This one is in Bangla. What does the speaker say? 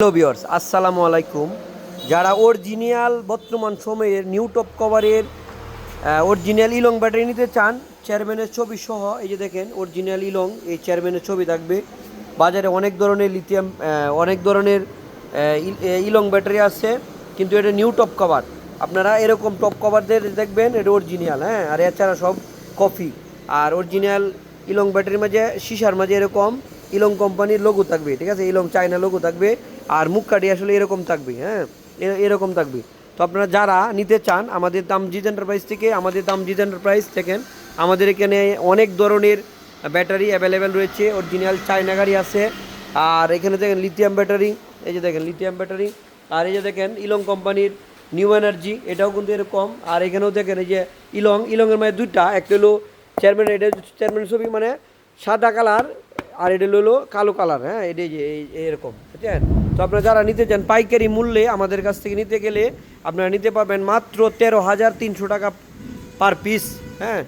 হ্যালো বিয়ার্স আসসালামু আলাইকুম। যারা অরিজিনাল বর্তমান সময়ের নিউ টপ কভারের অরিজিনাল ইলং ব্যাটারি নিতে চান চেয়ারম্যানের ছবি সহ, এই যে দেখেন অরিজিনাল ইলং এই চেয়ারম্যানের ছবি থাকবে। বাজারে অনেক ধরনের লিথিয়াম অনেক ধরনের ইলং ব্যাটারি আছে, কিন্তু এটা নিউ টপ কভার আপনারা এরকম টপ কভারদের দেখবেন, এটা অরিজিনাল হ্যাঁ? আর এছাড়া সব কফি আর অরিজিনাল ইলং ব্যাটারির মাঝে, সিসার মাঝে এরকম ইলং কোম্পানির লোগো থাকবে, ঠিক আছে? ইলং চায়না লোগো থাকবে। আর মুখকাঠি আসলে এরকম থাকবে হ্যাঁ? এরকম থাকবে। তো আপনারা যারা নিতে চান, আমাদের দাম দামজিৎ এন্টারপ্রাইজ থেকে, আমাদের দাম দামজিৎ এন্টারপ্রাইজ দেখেন আমাদের এখানে অনেক ধরনের ব্যাটারি অ্যাভেলেবেল রয়েছে অরিজিনাল চায়না গাড়ি আছে, আর এখানে দেখেন লিথিয়াম ব্যাটারি এই যে দেখেন লিথিয়াম ব্যাটারি আর এই যে দেখেন ইলং কোম্পানির নিউ এনার্জি এটাও কিন্তু এরকম, আর এখানেও দেখেন এই যে ইলং ইলংয়ের মানে দুইটা, একটা হলো চেয়ারম্যান এটা চেয়ারম্যান ছবি মানে সাদা কালার আর এটা হলো কালো কালার হ্যাঁ? এটা যে এরকম, বুঝছেন? তো আপনারা যারা নিতে চান পাইকারি মূল্যে, আমাদের কাছ থেকে নিতে গেলে আপনারা নিতে পারবেন মাত্র তেরো হাজার তিনশো টাকা পার পিস হ্যাঁ?